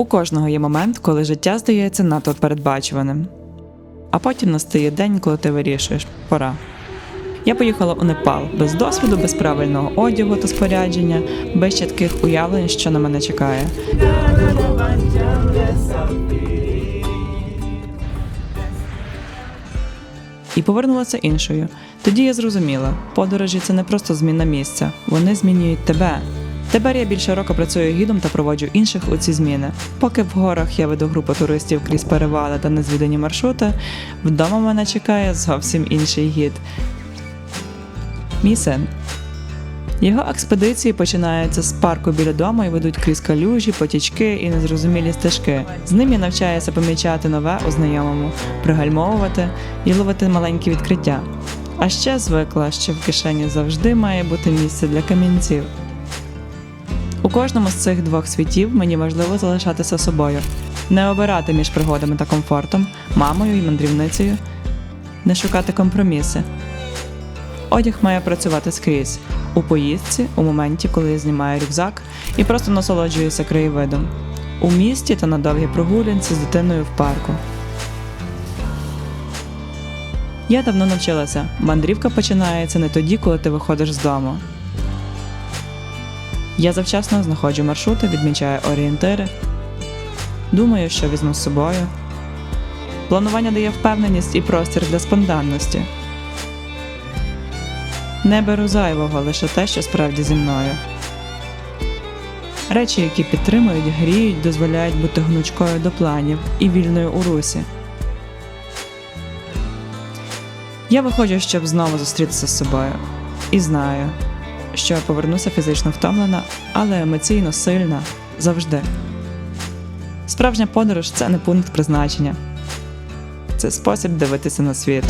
У кожного є момент, коли життя здається надто передбачуваним. А потім настає день, коли ти вирішуєш пора. Я поїхала у Непал без досвіду, без правильного одягу та спорядження, без чітких уявлень, що на мене чекає. І повернулася іншою. Тоді я зрозуміла, подорожі це не просто зміна місця, вони змінюють тебе. Тепер я більше року працюю гідом та проводжу інших у ці зміни. Поки в горах я веду групу туристів крізь перевали та незвідані маршрути, вдома мене чекає зовсім інший гід. Мій син. Його експедиції починаються з парку біля дому і ведуть крізь калюжі, потічки і незрозумілі стежки. З ним я навчаюся помічати нове у знайомому, пригальмовувати і ловити маленькі відкриття. А ще звикла, що в кишені завжди має бути місце для камінців. У кожному з цих двох світів мені важливо залишатися собою, не обирати між пригодами та комфортом, мамою і мандрівницею, не шукати компроміси. Одяг має працювати скрізь у поїздці, у моменті, коли я знімаю рюкзак і просто насолоджуюся краєвидом, у місті та на довгій прогулянці з дитиною в парку. Я давно навчилася. Мандрівка починається не тоді, коли ти виходиш з дому. Я завчасно знаходжу маршрути, відмічаю орієнтири, думаю, що візьму з собою. Планування дає впевненість і простір для спонтанності. Не беру зайвого лише те, що справді зі мною. Речі, які підтримують, гріють, дозволяють бути гнучкою до планів і вільною у русі. Я виходжу, щоб знову зустрітися з собою. І знаю, що я повернуся фізично втомлена, але емоційно сильна завжди. Справжня подорож це не пункт призначення, це спосіб дивитися на світ.